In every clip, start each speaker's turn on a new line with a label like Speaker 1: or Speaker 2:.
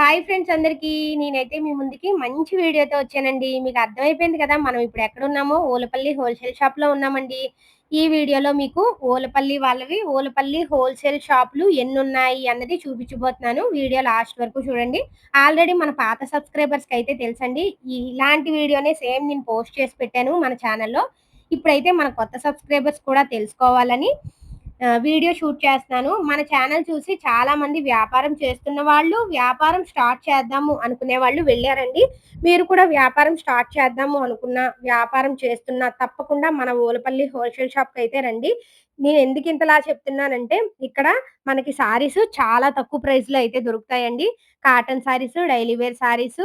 Speaker 1: Hi friends అందరికీ. నేనైతే మీ ముందుకి మంచి వీడియోతో వచ్చానండి. మీకు అర్థమైపోయింది కదా మనం ఇప్పుడు ఎక్కడ ఉన్నామో? ఓలపల్లి హోల్సేల్ షాప్లో ఉన్నామండి. ఈ వీడియోలో మీకు ఓలపల్లి వాళ్ళవి ఓలపల్లి హోల్సేల్ షాపులు ఎన్ని ఉన్నాయి అన్నది చూపించబోతున్నాను. వీడియో లాస్ట్ వరకు చూడండి. ఆల్రెడీ మన పాత సబ్స్క్రైబర్స్కి అయితే తెలుసండి. ఇలాంటి వీడియోనే సేమ్ నేను పోస్ట్ చేసి పెట్టాను మన ఛానల్లో. ఇప్పుడైతే మన కొత్త సబ్స్క్రైబర్స్ కూడా తెలుసుకోవాలని. వీడియో షూట్ చేస్తున్నాను. మన ఛానల్ చూసి చాలా మంది వ్యాపారం చేస్తున్న వాళ్ళు వ్యాపారం స్టార్ట్ చేద్దాము అనుకునే వాళ్ళు వెళ్ళారండి. మీరు కూడా వ్యాపారం స్టార్ట్ చేద్దాము అనుకున్న వ్యాపారం చేస్తున్న తప్పకుండా మన ఓలపల్లి హోల్సేల్ షాప్కి అయితే రండి. నేను ఎందుకు ఇంతలా చెప్తున్నానంటే ఇక్కడ మనకి సారీస్ చాలా తక్కువ ప్రైస్లో అయితే దొరుకుతాయండి. Cotton saris daily wear saris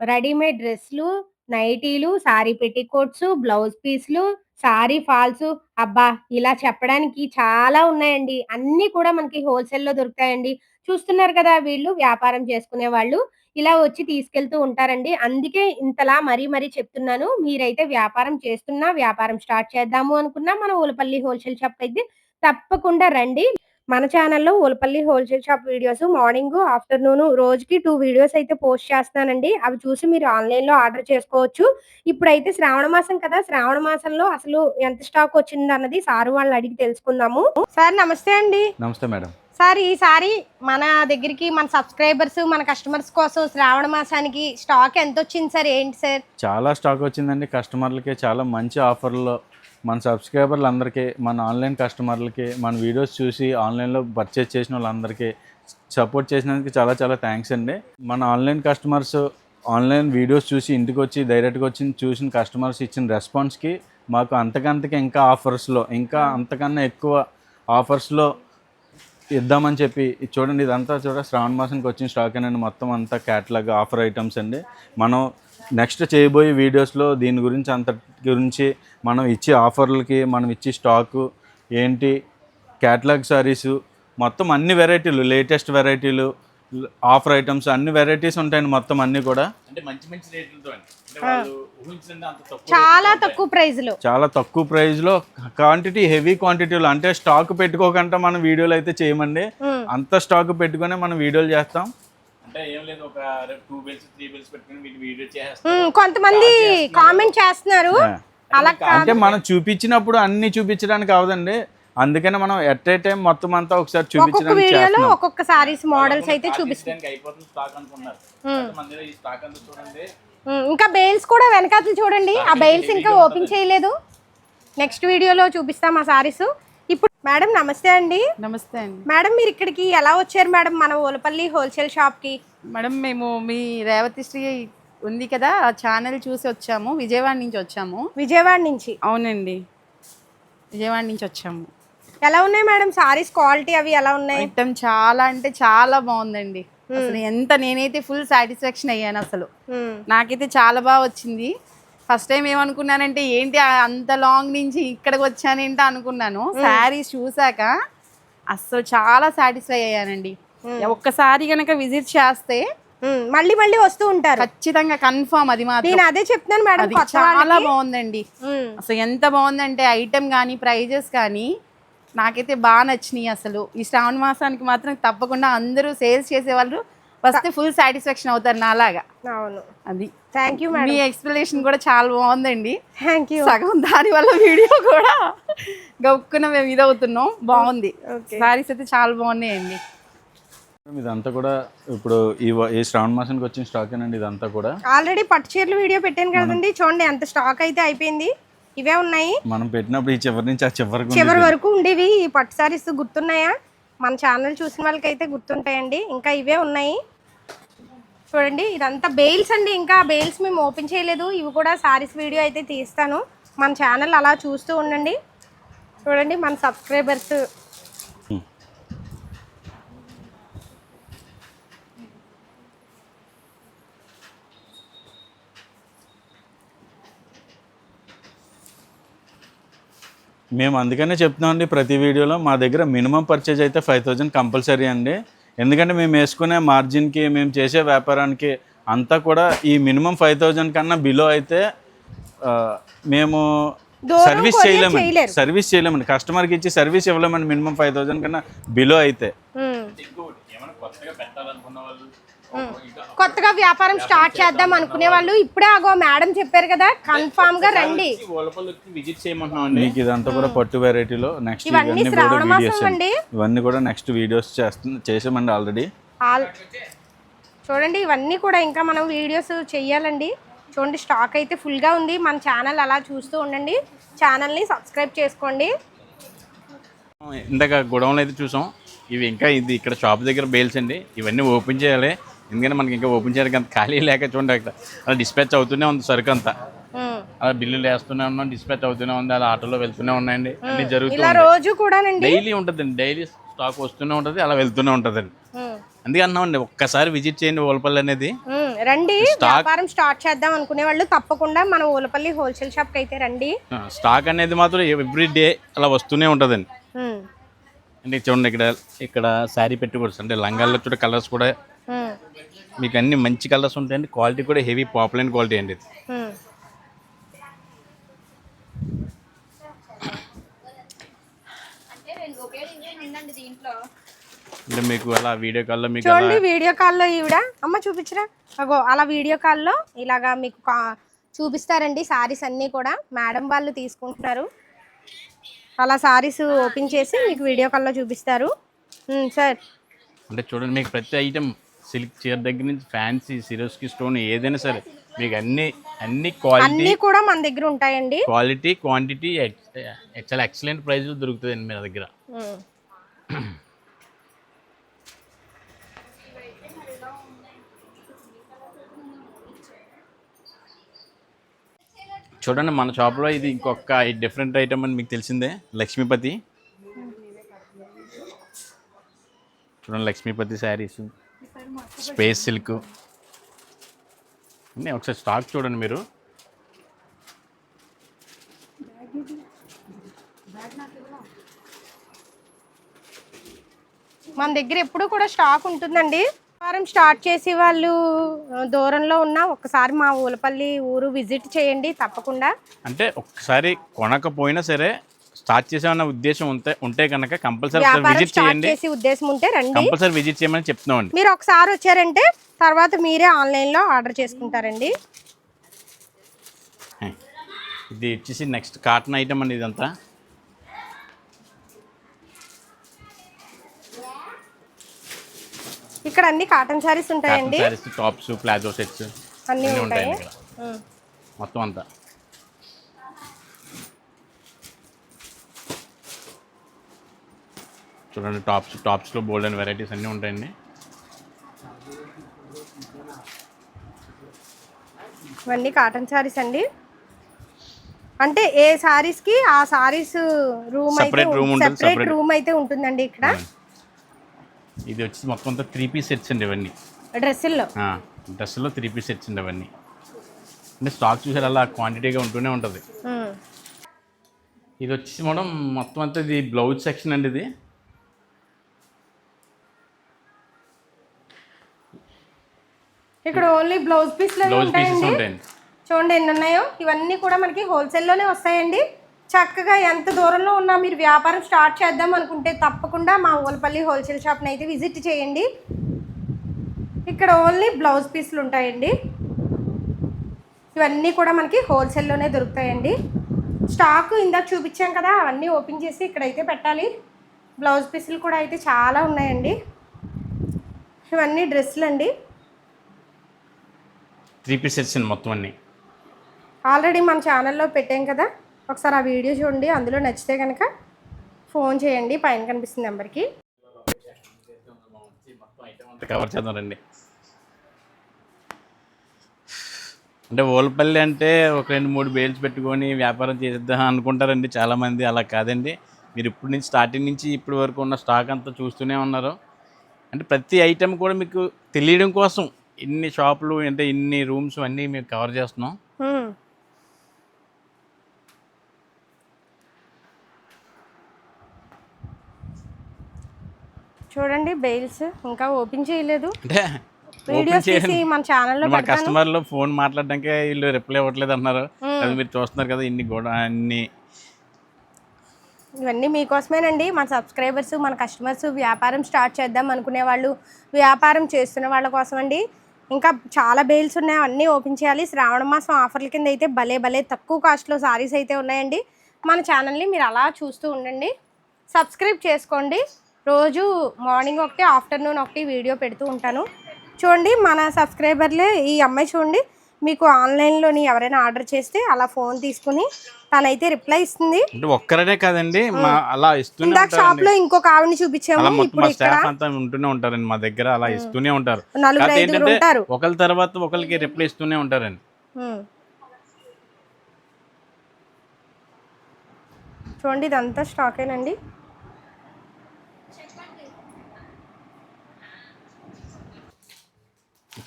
Speaker 1: readymade డ్రెస్లు నైటీలు సారీ పెట్టికోట్స్ బ్లౌజ్ పీస్లు సారీ ఫాల్స్. అబ్బా! ఇలా చెప్పడానికి చాలా ఉన్నాయండి. అన్ని కూడా మనకి హోల్సేల్లో దొరుకుతాయండి. చూస్తున్నారు కదా వీళ్ళు వ్యాపారం చేసుకునే వాళ్ళు. ఇలా వచ్చి తీసుకెళ్తూ ఉంటారండి. అందుకే ఇంతలా మరీ మరీ చెప్తున్నాను. మీరైతే వ్యాపారం చేస్తున్నా వ్యాపారం స్టార్ట్ చేద్దాము అనుకున్నా మన ఊలపల్లి హోల్సేల్ షాప్ అయితే తప్పకుండా రండి. మన ఛానల్లో Oolapalli wholesale shop videos morning afternoon రోజుకి టూ వీడియోస్ అయితే పోస్ట్ చేస్తానండి అవి చూసి మీరు ఆన్లైన్లో ఆర్డర్ చేసుకోవచ్చు. ఇప్పుడైతే శ్రావణ మాసం కదా శ్రావణ మాసంలో అసలు ఎంత స్టాక్ వచ్చింది అన్నది సారు వాళ్ళని అడిగి తెలుసుకుందాము. సార్ నమస్తే అండి.
Speaker 2: నమస్తే మేడం.
Speaker 1: సార్ ఈసారి మన దగ్గరికి మన సబ్స్క్రైబర్స్ మన కస్టమర్స్ కోసం శ్రావణ మాసానికి స్టాక్ ఎంత వచ్చింది సార్? ఏంటి సార్?
Speaker 2: చాలా స్టాక్ వచ్చిందండి. కస్టమర్లకి చాలా మంచి ఆఫర్లో మన సబ్స్క్రైబర్లు అందరికీ మన ఆన్లైన్ కస్టమర్లకి మన వీడియోస్ చూసి ఆన్లైన్లో పర్చేస్ చేసిన వాళ్ళందరికీ సపోర్ట్ చేసినందుకు చాలా చాలా థ్యాంక్స్ అండి. మన ఆన్లైన్ కస్టమర్స్ ఆన్లైన్ వీడియోస్ చూసి ఇంటికి వచ్చి డైరెక్ట్గా వచ్చి చూసిన కస్టమర్స్ ఇచ్చిన రెస్పాన్స్కి మాకు అంతకంతకి ఇంకా ఆఫర్స్లో ఇంకా అంతకన్నా ఎక్కువ ఆఫర్స్లో ఇద్దామని చెప్పి ఇది చూడండి ఇదంతా చూడ శ్రావణ మాసానికి వచ్చిన స్టాక్ అండి. మొత్తం అంతా క్యాటలాగ్ ఆఫర్ ఐటమ్స్ అండి. మనం నెక్స్ట్ చేయబోయే వీడియోస్లో దీని గురించి అంత గురించి మనం ఇచ్చే ఆఫర్లకి మనం ఇచ్చే స్టాకు ఏంటి క్యాటలాగ్ సారీసు మొత్తం అన్ని వెరైటీలు లేటెస్ట్ వెరైటీలు ఆఫర్ ఐటమ్స్ అన్ని వెరైటీస్ ఉంటాయండి మొత్తం అన్నీ కూడా.
Speaker 3: అంటే మంచి మంచి రేట్లతో అండి. అంటే వాళ్ళు ఊహించినంత అంత తక్కువ
Speaker 1: చాలా తక్కువ ప్రైస్లో
Speaker 2: చాలా తక్కువ ప్రైస్లో క్వాంటిటీ హెవీ క్వాంటిటీలో అంటే స్టాక్ పెట్టుకోకుండా మనం వీడియోలు అయితే చేయమండి. అంత స్టాక్ పెట్టుకునే మనం వీడియోలు చేస్తాం.
Speaker 1: కొంతమంది కామెంట్ చేస్తున్నారు. అలా
Speaker 2: అంటే మనం చూపించినప్పుడు అన్ని చూపించడానికి అవదండి. అందుకనే మనం ఎట్ ఏ టైం మొత్తం అంతా ఒకసారి
Speaker 1: ఒక్కొక్క
Speaker 2: చూపించడానికి
Speaker 1: వీడియోలో
Speaker 2: చేస్తున్నాం.
Speaker 1: ఒక్కొక్క సారీస్ మోడల్స్ అయితే చూపిస్తారు
Speaker 3: చూపించడానికి అయిపోతుంది స్టాక్ అనుకున్నారు అయితే మన దగ్గర ఈ స్టాక్ అంతా చూడండి.
Speaker 1: ఉమ్, ఇంకా బెయిల్స్ కూడా వెనకాతలు చూడండి. ఆ బెయిల్స్ ఇంకా ఓపెన్ చేయలేదు. నెక్స్ట్ వీడియోలో చూపిస్తాం ఆ సారీస్ ఇప్పుడు మేడం నమస్తే అండి.
Speaker 4: నమస్తే అండి.
Speaker 1: మేడం మీరు ఇక్కడికి ఎలా వచ్చారు మేడం మన ఓలపల్లి హోల్సేల్ షాప్కి.
Speaker 4: మేడం మేము మీ రేవతి శ్రీ ఉంది కదా ఆ ఛానల్ చూసి వచ్చాము. విజయవాడ నుంచి వచ్చాము.
Speaker 1: విజయవాడ నుంచి.
Speaker 4: అవునండి. విజయవాడ నుంచి వచ్చాము.
Speaker 1: ఎలా ఉన్నాయి మేడం? సారీస్ క్వాలిటీ అవి ఎలా ఉన్నాయి?
Speaker 4: ఐటమ్ చాలా అంటే చాలా బాగుందండి. అసలు ఎంత నేనైతే ఫుల్ సాటిస్ఫాక్షన్ అయ్యాను అసలు.
Speaker 1: ఉమ్,
Speaker 4: నాకైతే చాలా బాగా వచ్చింది. ఫస్ట్ టైం ఏమనుకున్నానంటే ఏంటి అంత లాంగ్ నుంచి ఇక్కడికి వచ్చానేంటి అనుకున్నాను. శారీస్ చూసాక అసలు చాలా సాటిస్ఫై అయ్యానండి. ఒక్కసారి కనుక విజిట్ చేస్తే
Speaker 1: మళ్ళీ మళ్ళీ వస్తూ ఉంటారు.
Speaker 4: ఖచ్చితంగా కన్ఫర్మ్ అది మాత్రం.
Speaker 1: నేను అదే చెప్తున్నాను మేడం
Speaker 4: చాలా. బాగుందండి. అసలు ఎంత బాగుందంటే ఐటెం కానీ ప్రైజెస్ కానీ నాకైతే బాగా నచ్చినాయి అసలు. ఈ శ్రావణ మాసానికి మాత్రం తప్పకుండా అందరూ సేల్స్ చేసేవాళ్ళు వస్తే ఫుల్ సాటిస్ఫాక్షన్ అవుతారు నాలాగా.
Speaker 1: అవును.
Speaker 4: అది.
Speaker 1: థ్యాంక్ యూ
Speaker 4: మీ ఎక్స్ప్లెనేషన్ కూడా చాలా బాగుందండి.
Speaker 1: థ్యాంక్ యూ
Speaker 4: సగం దాని వల్ల వీడియో కూడా గౌక్కున మేము ఇదవుతున్నాం. బాగుంది.
Speaker 1: Okay.
Speaker 4: సారీస్ అయితే చాలా బాగున్నాయండి.
Speaker 2: ఇదంతా కూడా ఇప్పుడు ఈ ఈ శ్రావణ మాసానికి వచ్చిన స్టాక్ అండి ఇదంతా కూడా.
Speaker 1: ఆల్రెడీ పట్టు చీరలు వీడియో పెట్టాను కదండి. చూడండి ఎంత స్టాక్ అయితే అయిపోయింది. ఇవే ఉన్నాయి.
Speaker 2: మనం పెట్టినప్పుడు ఈ చివరి నుంచి ఆ చివరికి
Speaker 1: చివరి వరకు ఉండేవి. ఈ పట్టు సారీస్ గుర్తున్నాయా? మన ఛానల్ చూసిన వాళ్ళకైతే గుర్తుంటాయండి. ఇంకా ఇవే ఉన్నాయి. చూడండి ఇదంతా బెయిల్స్ అండి. ఇంకా బెయిల్స్ మేము ఓపెన్ చేయలేదు. ఇవి కూడా సారీస్ వీడియో అయితే తీస్తాను. మన ఛానల్ అలా చూస్తూ ఉండండి. చూడండి మన సబ్స్క్రైబర్స్
Speaker 2: మేము అందుకనే చెప్తున్నామండి ప్రతి వీడియోలో మా దగ్గర మినిమం పర్చేజ్ అయితే ఫైవ్ థౌజండ్ కంపల్సరీ అండి. ఎందుకంటే మేము వేసుకునే మార్జిన్కి మేము చేసే వ్యాపారానికి అంతా కూడా ఈ మినిమం ఫైవ్ థౌజండ్ కన్నా బిలో అయితే ఆ, మేము సర్వీస్
Speaker 1: చేయలేరు.
Speaker 2: సర్వీస్ చేయలేమండి. కస్టమర్కి ఇచ్చి సర్వీస్ ఇవ్వలేమండి మినిమం ఫైవ్ థౌజండ్ కన్నా బిలో అయితే.
Speaker 3: కొత్తగా పెట్టాలనుకున్న వాళ్ళు
Speaker 1: కొత్తగా వ్యాపారం స్టార్ట్ చేద్దాం అనుకునే వాళ్ళు. ఇప్పుడే ఆగో మేడం చెప్పారు కదా కన్ఫామ్గా రండి.
Speaker 3: విజిట్
Speaker 2: మీకు ఇదంతా కూడా పట్టు వెరైటీలో నెక్స్ట్
Speaker 1: ఇవన్నీ శ్రావణ మాసం అండి.
Speaker 2: ఇవన్నీ కూడా నెక్స్ట్ వీడియోస్ చేస్తుంది చేసామండి ఆల్రెడీ
Speaker 1: ఆల్ చూడండి ఇవన్నీ కూడా ఇంకా మనం వీడియోస్ చెయ్యాలండి. చూడండి స్టాక్ అయితే ఫుల్గా ఉంది. మన ఛానల్ అలా చూస్తూ ఉండండి. ఛానల్ని సబ్స్క్రైబ్ చేసుకోండి.
Speaker 3: ఇందాక గొడవలు అయితే చూసాం. ఇవి ఇంకా ఇది ఇక్కడ షాప్ దగ్గర బేల్స్ అండి. ఇవన్నీ ఓపెన్ చేయాలి. ఎందుకంటే మనకి ఇంకా ఓపెన్ చేయడానికి అంత ఖాళీ లేక చూడండి అక్కడ. అలా డిస్పాచ్ అవుతూనే ఉంది సరుకు అంతా. అలా బిల్లులు వేస్తూనే ఉన్నాం డిస్పాచ్ అవుతూనే ఉంది అలా ఆటోలో వెళ్తూనే ఉన్నాయండి. అన్ని జరుగుతూ
Speaker 1: ఇలా రోజు కూడానండి?
Speaker 3: డైలీ ఉంటుందండి డైలీ స్టాక్ వస్తూనే ఉంటుంది అలా వెళ్తూనే ఉంటుందండి. అందుకే అన్నామండి ఒక్కసారి విజిట్ చేయండి ఓలపల్లి అనేది.
Speaker 1: రండి వ్యాపారం స్టార్ట్ చేద్దాం అనుకునే వాళ్ళు తప్పకుండా మన ఊలపల్లి హోల్సేల్ షాప్కి అయితే రండి.
Speaker 3: స్టాక్ అనేది మాత్రం ఎవ్రీ డే అలా వస్తూనే ఉంటుందండి. అంటే చూడండి ఇక్కడ ఇక్కడ శారీ పెట్టుకోవచ్చు. అంటే లంగాల్లో చూడ కలర్స్ కూడా మీకు అన్ని మంచి కలర్స్ ఉంటాయండి. క్వాలిటీ కూడా హెవీ పాపులర్ క్వాలిటీ అండి ఇది.
Speaker 1: ఉమ్.
Speaker 3: అంటే మీకు అలా వీడియో కాల్లో మీకు
Speaker 1: చూడండి వీడియో కాల్లో ఈవిడ. అమ్మ చూపించరా. అగో అలా వీడియో కాల్లో ఇలాగా మీకు కా- చూపిస్తారండి సారీస్ అన్నీ కూడా. మేడం వాళ్ళు తీసుకుంటున్నారు. అలా సారీస్ ఓపెన్ చేసి మీకు వీడియో కాల్లో చూపిస్తారు. సార్.
Speaker 3: అంటే చూడండి మీకు ప్రతి ఐటమ్ సిల్క్ చీర దగ్గర నుంచి ఫ్యాన్సీ సిరోస్కి స్టోన్ ఏదైనా సరే మీకు అన్ని అన్ని క్వాలిటీ
Speaker 1: అన్నీ కూడా మన దగ్గర ఉంటాయండి.
Speaker 3: క్వాలిటీ క్వాంటిటీ చాలా ఎక్సలెంట్ ప్రైస్ దొరుకుతుందండి మీ దగ్గర.
Speaker 1: ఉమ్.
Speaker 3: చూడండి మన షాప్లో ఇది ఇంకొక డిఫరెంట్ ఐటమ్ అని మీకు తెలిసిందే లక్ష్మీపతి. చూడండి లక్ష్మీపతి శారీస్. Space silk. అన్నీ ఒకసారి స్టాక్ చూడండి మీరు.
Speaker 1: మన దగ్గర ఎప్పుడు కూడా స్టాక్ ఉంటుందండి. వారం స్టార్ట్ చేసి వాళ్ళు దూరంలో ఉన్న ఒకసారి మా ఊలపల్లి ఊరు విజిట్ చేయండి తప్పకుండా.
Speaker 3: అంటే ఒక్కసారి కొనకపోయినా సరే స్టార్ట్ చేసామన్న ఉద్దేశం ఉంటే ఉంటే కనుక కంపల్సరీ విజిట్ చేయండి.
Speaker 1: చేసి ఉద్దేశం ఉంటే రండి.
Speaker 3: కంపల్సరీ విజిట్ చేయమని చెప్తున్నామండి.
Speaker 1: మీరు ఒకసారి వచ్చారంటే తర్వాత మీరే ఆన్లైన్లో ఆర్డర్ చేసుకుంటారండి.
Speaker 3: ఇది వచ్చేసి నెక్స్ట్ కాటన్ ఐటమ్ అండి ఇదంతా.
Speaker 1: ఇక్కడ అన్ని కాటన్
Speaker 3: కాటన్
Speaker 1: ఉంటాయండి
Speaker 3: టాప్స్ ప్లాజో సెట్స్
Speaker 1: అన్నీ ఉంటాయి.
Speaker 3: మొత్తం అంతా. చూడండి టాప్స్ టాప్స్లో బోల్డ్ అండ్ వెరైటీస్ అన్నీ ఉంటాయండి.
Speaker 1: ఇవన్నీ కాటన్ శారీస్ అండి. అంటే ఏ సారీస్కి ఆ సారీస్ రూమ్
Speaker 3: room ఉంటుంది,
Speaker 1: సెపరేట్. రూమ్ అయితే ఉంటుందండి ఇక్కడ.
Speaker 3: ఇది వచ్చి మొత్తం అంతా త్రీ పీస్ సెట్స్ అండి ఇవన్నీ.
Speaker 1: డ్రెస్సుల్లో?
Speaker 3: డ్రెస్సులో త్రీ పీస్ సెట్స్ అండి అవన్నీ. అంటే స్టాక్ చూసారు అలా క్వాంటిటీగా ఉంటూనే ఉంటుంది. ఇది వచ్చేసి మేడం మొత్తం అంతా ఇది బ్లౌజ్ సెక్షన్ అండి ఇది.
Speaker 1: ఇక్కడ ఓన్లీ బ్లౌజ్ పీస్లు ఉంటాయండి.
Speaker 3: ఉంటాయండి.
Speaker 1: చూడండి ఎన్ని ఉన్నాయో ఇవన్నీ కూడా మనకి హోల్సేల్లోనే వస్తాయండి. చక్కగా ఎంత దూరంలో ఉన్నా మీరు వ్యాపారం స్టార్ట్ చేద్దాం అనుకుంటే తప్పకుండా మా ఊలపల్లి హోల్సేల్ షాప్ని అయితే విజిట్ చేయండి. ఇక్కడ ఓన్లీ బ్లౌజ్ పీస్లు ఉంటాయండి. ఇవన్నీ కూడా మనకి హోల్సేల్లోనే దొరుకుతాయండి. స్టాక్ ఇందాక చూపించాం కదా అవన్నీ ఓపెన్ చేసి ఇక్కడైతే పెట్టాలి. బ్లౌజ్ పీసులు కూడా అయితే చాలా ఉన్నాయండి. ఇవన్నీ డ్రెస్సులు అండి
Speaker 3: త్రీ పీస్ సెట్స్ మొత్తం అన్నీ.
Speaker 1: ఆల్రెడీ మన ఛానల్లో పెట్టాం కదా. ఒకసారి ఆ వీడియో చూడండి. అందులో నచ్చితే కనుక ఫోన్ చేయండి. పైన కనిపిస్తుంది నెంబర్కి.
Speaker 3: కవర్ చేద్దాం అంటే ఓల్పల్లి అంటే ఒక రెండు మూడు బేల్స్ పెట్టుకొని వ్యాపారం చేద్దాం అనుకుంటారండి చాలామంది. అలా కాదండి. మీరు ఇప్పటి నుంచి స్టార్టింగ్ నుంచి ఇప్పటి వరకు ఉన్న స్టాక్ అంతా చూస్తూనే ఉన్నారు. అంటే ప్రతి ఐటెం కూడా మీకు తెలియడం కోసం ఇన్ని షాపులు అంటే ఇన్ని రూమ్స్ అన్నీ మేము కవర్ చేస్తున్నాం.
Speaker 1: చూడండి బెయిల్స్. ఇంకా ఓపెన్ చేయలేదు.
Speaker 3: అంటే
Speaker 1: వీడియోస్ తీసి మన ఛానల్లో పెడతాను.
Speaker 3: కస్టమర్లు ఫోన్ మాట్లాడడానికి వీళ్ళు రిప్లై ఇవ్వట్లేదు అన్నారు. అది మీరు చూస్తున్నారు కదా ఇన్ని కూడా అన్ని.
Speaker 1: ఇవన్నీ మీకోసమేనండి. మన సబ్స్క్రైబర్స్ మన కస్టమర్స్ వ్యాపారం స్టార్ట్ చేద్దాం అనుకునే వాళ్ళు వ్యాపారం చేస్తున్న వాళ్ళ కోసం అండి ఇంకా చాలా బెయిల్స్ ఉన్నాయి అన్నీ ఓపెన్ చేయాలి. శ్రావణ మాసం ఆఫర్ల కింద అయితే భలే భలే తక్కువ కాస్ట్లో సారీస్ అయితే ఉన్నాయండి. మన ఛానల్ని మీరు అలా చూస్తూ ఉండండి. సబ్స్క్రైబ్ చేసుకోండి. రోజు మార్నింగ్ ఒకటి ఆఫ్టర్నూన్ ఒకటి వీడియో పెడుతూ ఉంటాను. చూడండి మన సబ్స్క్రైబర్లే ఈ అమ్మాయి చూడండి మీకు ఆన్లైన్లోని ఎవరైనా ఆర్డర్ చేస్తే అలా ఫోన్ తీసుకుని తనైతే రిప్లై ఇస్తుంది.
Speaker 3: అంటే ఒక్కరనే కాదండి మా అలా ఇస్తూనే
Speaker 1: ఇందాక షాప్లో ఇంకొక ఆవిడని చూపించాము ఇప్పుడు
Speaker 3: స్టాఫ్ అంతా ఉంటూనే ఉంటారండి మా దగ్గర అలా ఇస్తూనే ఉంటారు. ఏంటంటే ఒకరి తర్వాత ఒకరికి రిప్లై ఇస్తూనే ఉంటారండి.
Speaker 1: చూడండి ఇదంతా స్టాకేనండి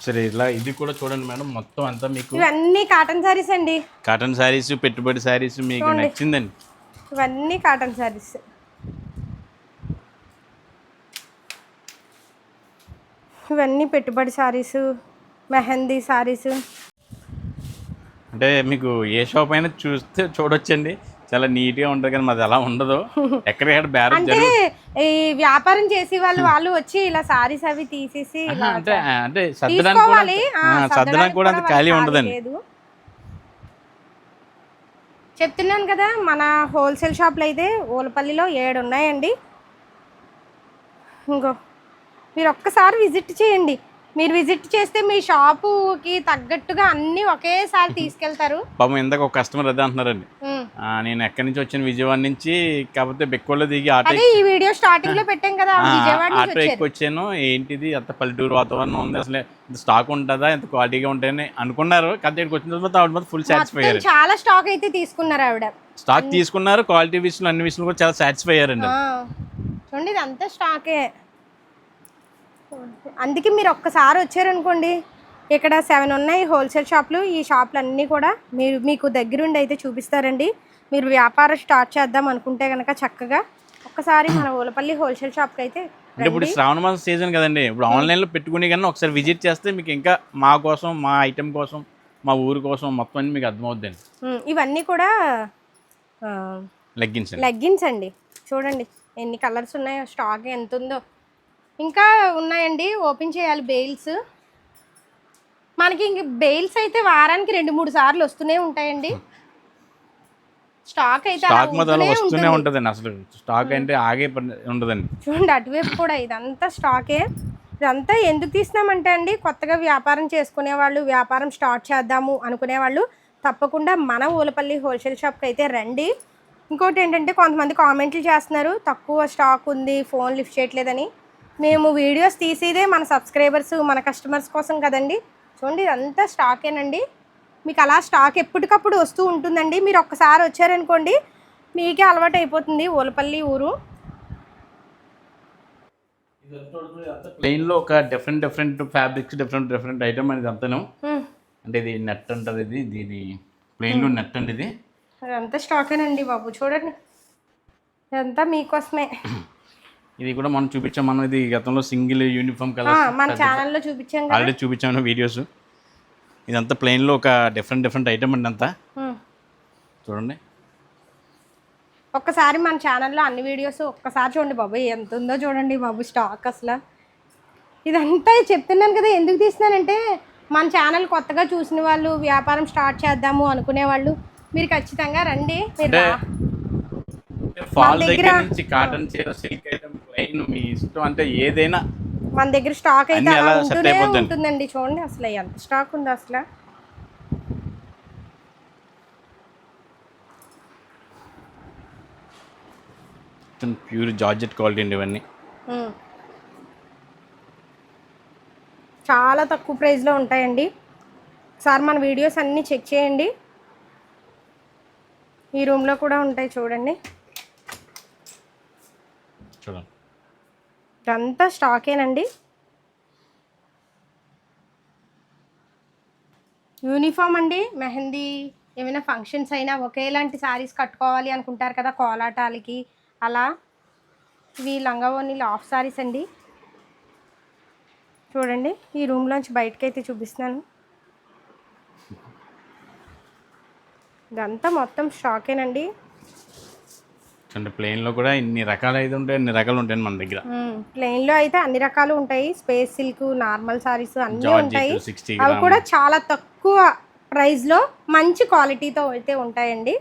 Speaker 3: సరే ఇలా ఇది కూడా చూడండి మేడం మొత్తం అంతా మీకు
Speaker 1: ఇవన్నీ కాటన్ శారీస్ అండి.
Speaker 3: కాటన్ శారీస్ పెట్టుబడి శారీస్ మీకు. నచ్చిందండి.
Speaker 1: ఇవన్నీ కాటన్ శారీస్ ఇవన్నీ పెట్టుబడి శారీస్ మెహందీ శారీస్
Speaker 3: అంటే మీకు ఏ షాప్ అయినా చూస్తే చూడొచ్చండి. చాలా నీట్గా ఉంటుంది కానీ మాది అలా ఉండదు. ఎక్కడికక్కడ బేరం
Speaker 1: అంటే ఈ వ్యాపారం చేసే వాళ్ళు వాళ్ళు వచ్చి ఇలా శారీస్ అవి తీసేసి
Speaker 3: అంటే అంటే సర్దడానికి సర్దడానికి కూడా అంత ఖాళీ ఉండదండి.
Speaker 1: చెప్తున్నాను కదా మన హోల్సేల్ షాప్లో అయితే ఓలపల్లిలో ఏడు ఉన్నాయండి. ఇంకో మీరు ఒక్కసారి విజిట్ చేయండి. మీరు విజిట్ చేస్తే మీ షాపుకి తగ్గట్టుగా అన్నీ ఒకేసారి తీసుకెళ్తారు.
Speaker 3: పాపం ఇందాక ఒక కస్టమర్ అదే అంటున్నారండి. నేను ఎక్కడి నుంచి వచ్చాను విజయవాడ నుంచి కాకపోతే బెక్కోలో దిగి ఆటో
Speaker 1: ఈ వీడియో స్టార్టింగ్లో పెట్టాం కదా
Speaker 3: ఆటో
Speaker 1: వచ్చారు.
Speaker 3: ఎక్కి వచ్చాను. ఏంటిది? అంత పల్లెటూరు వాతావరణం ఉంది అసలు స్టాక్ ఉంటుందా? ఎంత క్వాలిటీగా ఉంటాయని అనుకున్నారు. కాకపోతే ఇక్కడికి వచ్చిన తర్వాత ఆవిడ మాత్రం ఫుల్ సాటిస్ఫై అయ్యారు.
Speaker 1: చాలా స్టాక్ అయితే తీసుకున్నారు ఆవిడ.
Speaker 3: స్టాక్ తీసుకున్నారు క్వాలిటీ విషయంలో అన్ని విషయంలో కూడా చాలా సాటిస్ఫై అయ్యారండి.
Speaker 1: చూడండి ఇదంతా స్టాకే అందుకే మీరు ఒక్కసారి వచ్చారనుకోండి ఇక్కడ సెవెన్ ఉన్నాయి హోల్సేల్ షాపులు ఈ షాపులు అన్నీ కూడా మీరు మీకు దగ్గరుండి అయితే చూపిస్తారండి. మీరు వ్యాపారం స్టార్ట్ చేద్దాం అనుకుంటే కనుక చక్కగా ఒక్కసారి మన ఓలపల్లి హోల్సేల్ షాప్కి అయితే
Speaker 3: అంటే ఇప్పుడు శ్రావణ మాసం సీజన్ కదండి ఇప్పుడు ఆన్లైన్లో పెట్టుకుని కానీ ఒకసారి విజిట్ చేస్తే మీకు ఇంకా మా కోసం మా ఐటెం కోసం మా ఊరి కోసం మొత్తం అన్ని మీకు అర్థమవుద్దండి.
Speaker 1: ఇవన్నీ కూడా
Speaker 3: లెగ్గిన్స్
Speaker 1: లెగ్గిన్స్ అండి. చూడండి ఎన్ని కలర్స్ ఉన్నాయో స్టాక్ ఎంత ఉందో ఇంకా ఉన్నాయండి. ఓపెన్ చేయాలి బెయిల్స్. మనకి ఇంక బెయిల్స్ అయితే వారానికి రెండు మూడు సార్లు వస్తూనే ఉంటాయండి. స్టాక్ అయితే
Speaker 3: స్టాక్ మొదలు వస్తూనే
Speaker 1: ఉంటుంది.
Speaker 3: ఉంటుందండి. అసలు స్టాక్ అంటే ఆగే ఉండదండి.
Speaker 1: చూడండి అటువైపు కూడా ఇదంతా స్టాకే. ఇదంతా ఎందుకు తీసినామంటే అండి కొత్తగా వ్యాపారం చేసుకునే వాళ్ళు వ్యాపారం స్టార్ట్ చేద్దాము అనుకునే వాళ్ళు తప్పకుండా మన ఊలపల్లి హోల్సేల్ షాప్కి అయితే రండి. ఇంకోటి ఏంటంటే కొంతమంది కామెంట్లు చేస్తున్నారు తక్కువ స్టాక్ ఉంది ఫోన్ లిఫ్ట్ చేయట్లేదని. మేము వీడియోస్ తీసేదే మన సబ్స్క్రైబర్స్ మన కస్టమర్స్ కోసం కదండి. చూడండి ఇదంతా స్టాకేనండి మీకు అలా స్టాక్ ఎప్పటికప్పుడు వస్తూ ఉంటుందండి. మీరు ఒక్కసారి వచ్చారనుకోండి మీకే అలవాటు అయిపోతుంది ఊలపల్లి ఊరు.
Speaker 3: ప్లెయిన్లో ఒక different different fabrics different different item అనేది అంతాను. అంటే ఇది నెట్ అంటారు ఇది దీని ప్లెయిన్లో నెట్ అండి ఇది.
Speaker 1: అదంతా స్టాకేనండి బాబు చూడండి. ఇదంతా మీకోసమే.
Speaker 3: ఇది కూడా మనం చూపించాం. మనం ఇది గతంలో సింగిల్ యూనిఫామ్ కలర్
Speaker 1: మన ఛానల్లో చూపించాం కదా.
Speaker 3: ఆల్రెడీ చూపించాను వీడియోస్ ఇదంతా ప్లెయిన్లో ఒక డిఫరెంట్ డిఫరెంట్ ఐటమ్ అండి అంతా. చూడండి.
Speaker 1: ఒక్కసారి మన ఛానల్లో అన్ని వీడియోస్ ఒక్కసారి చూడండి బాబు. ఎంత ఉందో చూడండి బాబు స్టాక్ అసలు. ఇదంతా చెప్తున్నాను కదా ఎందుకు తీస్తున్నానంటే మన ఛానల్ కొత్తగా చూసిన వాళ్ళు వ్యాపారం స్టార్ట్ చేద్దాము అనుకునే వాళ్ళు మీరు ఖచ్చితంగా రండి. మీరు
Speaker 3: కాటన్ చీర సిల్క్ ప్లెయిన్ మీ ఇష్టం అంటే ఏదైనా
Speaker 1: మన దగ్గర స్టాక్ అయితే అలా ఉంటూనే. ఉంటుందండి చూడండి అసలు ఎంత స్టాక్ ఉందో అసలు?
Speaker 3: ప్యూర్ జార్జెట్ క్వాలిటీ అండి ఇవన్నీ.
Speaker 1: చాలా తక్కువ ప్రైస్లో ఉంటాయండి. ఒకసారి మన వీడియోస్ అన్నీ చెక్ చేయండి. ఈ రూమ్లో కూడా ఉంటాయి చూడండి.
Speaker 3: చూడండి.
Speaker 1: ఇదంతా స్టాకేనండి. యూనిఫామ్ అండి మెహందీ ఏమైనా ఫంక్షన్స్ అయినా ఒకేలాంటి శారీస్ కట్టుకోవాలి అనుకుంటారు కదా కోలాటాలకి అలా. ఇవి లంగావోనీలు హాఫ్ శారీస్ అండి. చూడండి ఈ రూమ్లోంచి బయటకి అయితే చూపిస్తున్నాను. ఇదంతా మొత్తం స్టాకేనండి.
Speaker 3: అంటే ప్లెయిన్లో కూడా ఇన్ని రకాలు అయితే ఉంటాయి అన్ని రకాలు ఉంటాయండి మన దగ్గర.
Speaker 1: ప్లెయిన్లో అయితే అన్ని రకాలు ఉంటాయి. స్పేస్ సిల్క్ నార్మల్ సారీస్ అన్ని ఉంటాయి. అవి కూడా చాలా తక్కువ ప్రైస్లో మంచి క్వాలిటీతో అయితే ఉంటాయండి.